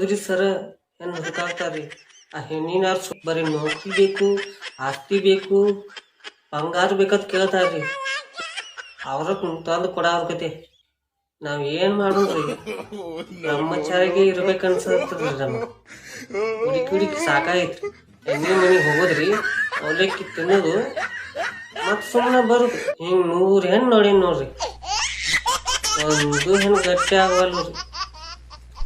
ಹೌದ್ರಿ ಸರ? ಏನ್ ಹುಡುಕಾಡ್ತಾರ್ರಿ? ಆ ಹೆಣ್ಣಿನ ಬರೀ ನೌಕರಿ ಬೇಕು, ಆಸ್ತಿ ಬೇಕು, ಬಂಗಾರ ಬೇಕಂತ ಕೇಳ್ತಾರ್ರಿ. ಅವ್ರ ತಂದು ಕೊಡೋರ್ ಕತೆ ನಾವ್ ಏನ್ ಮಾಡೋದ್ರಿ? ಬ್ರಹ್ಮಚಾರಿಗೆ ಇರ್ಬೇಕನ್ಸತ್ರಿ ನಮ್ಗೆ ಹುಡುಕಿ ಹುಡುಕಿ ಸಾಕಾಯ್ತ್ರಿ. ಎಣ್ಣೆ ಮನೆಗೆ ಹೋಗೋದ್ರಿ ಅವಲಕ್ಕಿ ತಿನ್ನೋದು ಮತ್ ಸುಮ್ಮನೆ ಬರು ಹಿಂಗ್ ನೂರ್ ಹೆಣ್ ನೋಡಿ ನೋಡ್ರಿ. ಒಂದು ಹೆಣ್ ಗಟ್ಟಿ ಆಗವಲ್ರಿ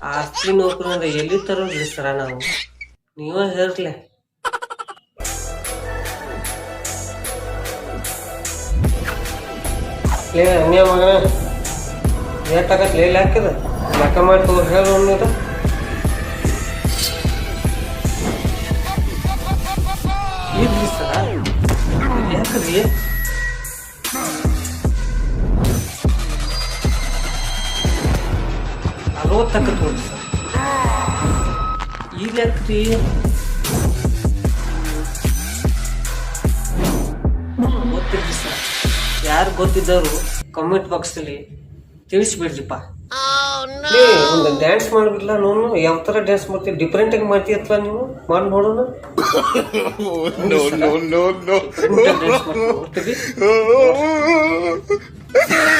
ಆಸ್ತಿ ನೌಕರಿ ಅಂದ್ರೆ ಎಲ್ಲಿ ತರೋದ್ರಿ ಸರ ನಾವು? ನೀವ ಹೇಳ್ರಲೆ. ಲೇ ಅನ್ಯ ಮಗ ಏಟಾಗತ್ ಲೇ ಹಾಕಿದ ಲೆಕ್ಕ ಮಾಡಿ ತೋರ್ ಹೇಳು ಅನ್ನೋದು ಇದ್ರಿ ಸರ? ಯಾಕ್ರಿ ಅರವತ್ತಕ್ಕ ತೋರಿ ಸರ್ ಈಗ ಯಾಕ್ರಿ ಗೊತ್ತಿಲ್ರಿ ಸರ್ ಯಾರು ಗೊತ್ತಿದ್ದವರು ಕಮೆಂಟ್ ಬಾಕ್ಸಲ್ಲಿ ತಿಳಿಸ್ಬಿಡ್ರಿಪ್ಪ ಒಂದು ಡ್ಯಾನ್ಸ್ ಮಾಡ್ಬಿಡ್ಲ ನೋನು ಯಾವ ತರ ಡ್ಯಾನ್ಸ್ ಮಾಡ್ತೀವಿ ಡಿಫ್ರೆಂಟ್ ಆಗಿ ಮಾಡ್ತೀಯತ್ಲ ನೀವು? ಮಾಡಿ ನೋಡೋಣ. ಡ್ಯಾನ್ಸ್ ಮಾಡ್ತೀವಿ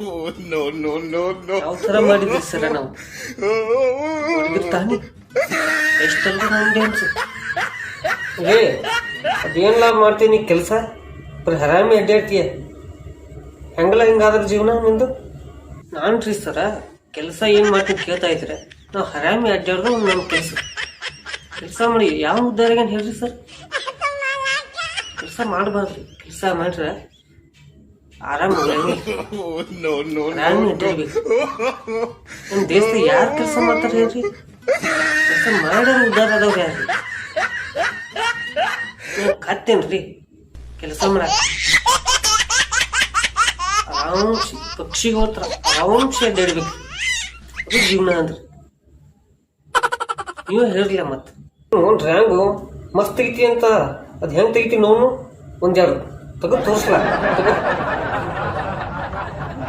no, ನೋ ನೋ ನೋ ಯಾವ ತರ ಮಾಡಿದ್ವಿ ಸರ ನಾವು? ತಾನೆ? ಡ್ಯಾನ್ಸ್ ಏ ಅದೇನೆಲ್ಲ ಮಾಡ್ತೀನಿ ಕೆಲಸ? ಹರಾಮಿ ಅಡ್ಡಾಡ್ತೀಯ ಹೆಂಗಲ್ಲ ಹಿಂಗಾದ್ರ ಜೀವನ ನಿಂದು? ನಾನು ರೀ ಸರ ಕೆಲಸ ಏನು ಮಾಡ್ತೀನಿ ಕೇಳ್ತಾ ಇದ್ರೆ ನಾವು ಹರಾಮಿ ಅಡ್ಡಾಡ್ದು ನಮ್ಮ ಕೆಲಸ. ಕೆಲಸ ಮಾಡಿ ಯಾವ ಉದ್ದಾರಿಗೆ ಹೇಳ್ರಿ ಸರ್? ಕೆಲಸ ಮಾಡಬಾರ್ದು. ಕೆಲಸ ಮಾಡ್ರೆ ಆರಾಮ ನಮ್ಮ ದೇಶದ ಯಾರು ಕೆಲಸ ಮಾಡ್ತಾರೆ ಹೇಳ್ರಿ? ಕೆಲಸ ಮಾಡೋರು ಉದ್ದಾರ ಅದಾವ್ರಿ ಯಾರು ಕತ್ತೇನ್ರಿ? ಕೆಲಸ ಮಾಡಕ್. ಆರಾಂಶ ಪಕ್ಷಿಗೆ ಹೋತ್ರ. ಆರಾಂಶ ಅಡ್ಡಾಡ್ಬೇಕು ಅದು ಜೀವನ ಅಂದ್ರಿ. ನೀವು ಹೇಳ್ರಲ್ಲ ಮತ್ತೆ. ನೋಡ್ರಿ ಹ್ಯಾಂಗು ಮಸ್ತ್ ತೆಗಿತಿ ಅಂತ. ಅದು ಹೆಂಗ್ ತೆಗಿತಿ ನೋವು? ಒಂದೆರಡು ತೆಗೆದು ತೋರಿಸ್ಲಾ ತೆಗೆದು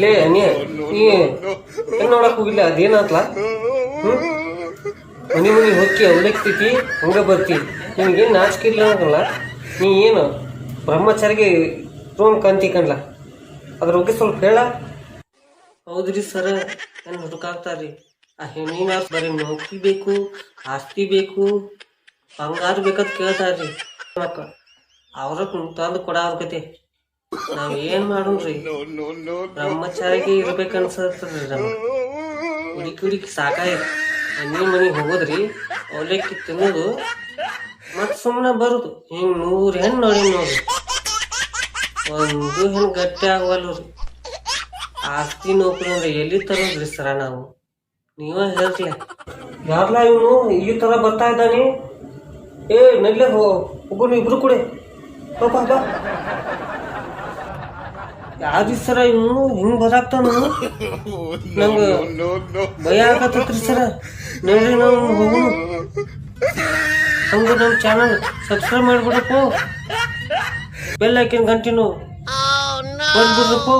ಲೇ, ನೀ ನೋಡಕ್ ಹೋಗಿಲ್ಲ, ಅದೇನಾತ್ಲ? ಮನಿ ಮನಿ ಹೊಕ್ಕಿ ಅವಲಕ್ತಿತಿ ಹಂಗ ಬರ್ತಿ. ನಿನಗೇನು ನಾಚಿಕೆ ಇಲ್ಲ ನೀ ಏನು ಬ್ರಹ್ಮಚಾರಿಗೆ ರೂಮ್ ಕಂತಿ ಕಣ್ಲ? ಅದ್ರ ಬಗ್ಗೆ ಸ್ವಲ್ಪ ಹೇಳ. ಹೌದ್ರಿ ಸರ, ನನ್ ಹುಡುಕಾಗ್ತಾರ್ರಿ. ಆ ಹೆಣ್ಣಿನ ಬರೀ ನೌಕರಿ ಬೇಕು, ಆಸ್ತಿ ಬೇಕು, ಬಂಗಾರ ಬೇಕಂತ ಕೇಳ್ತಾರ್ರಿ. ಅವ್ರ ತಂದು ಕೊಡಾವ್ರ ಕತೆ ನಾವ್ ಏನ್ ಮಾಡೋಣ್ರಿ? ಬ್ರಹ್ಮಚಾರಿಗೆ ಇರ್ಬೇಕು ಅನ್ಸತ್ತದ್ರಿ ನಮ್ಮ ನಮ್ಗೆ. ಹುಡುಕಿ ಹುಡುಕಿ ಸಾಕಾಯ್ತು. ಎಣ್ಣೆ ಮನೆಗೆ ಹೋಗೋದ್ರಿ ಅವಲಕ್ಕಿ ತಿನ್ನೋದು ಮತ್ ಸುಮ್ಮನೆ ಬರುದು. ಹಿಂಗ್ ನೂರ್ ಹೆಣ್ ನೋಡಿ ನೋಡ್ರಿ. ಒಂದು ಹೆಣ್ ಗಟ್ಟಿ ಆಗವಲ್ರಿ ಆಸ್ತಿ ನೌಕರಿ ಅಂದ್ರೆ ಎಲ್ಲಿ ತರೋದ್ರಿ ಸರ ನಾವು? ನೀವ ಹೇಳ್ತೀಯ ಯಾರ್ಲ ಇವನು? ಈ ತರ ಬರ್ತಾ ಇದ್ದಾನೆ. ಏ ನಲ್ಲೇ ಹೋ ಹೋಗೋಣ ಇಬ್ರು ಕೂಡ. ಬಾ ಯಾವ್ದು ಸರ ಇವನು ಹಿಂಗ್ ಬರಾಕ್ತಾನ ನಂಗ. ಭಯ ಆಗತ್ತೈತ್ರಿ ಸರ. ನೋಡ್ರಿ ನಾವು ಹೋಗುನು. ಹಂಗ ನಮ್ಮ ಚಾನಲ್ ಸಬ್ಸ್ಕ್ರೈಬ್ ಮಾಡ್ಬಿಡಪ್ಪ ಬೆಲ್ ಹಾಕಿನ ಗಂಟಿನು. ಬಂದ್ಬಿಡ್ರಪ್ಪ.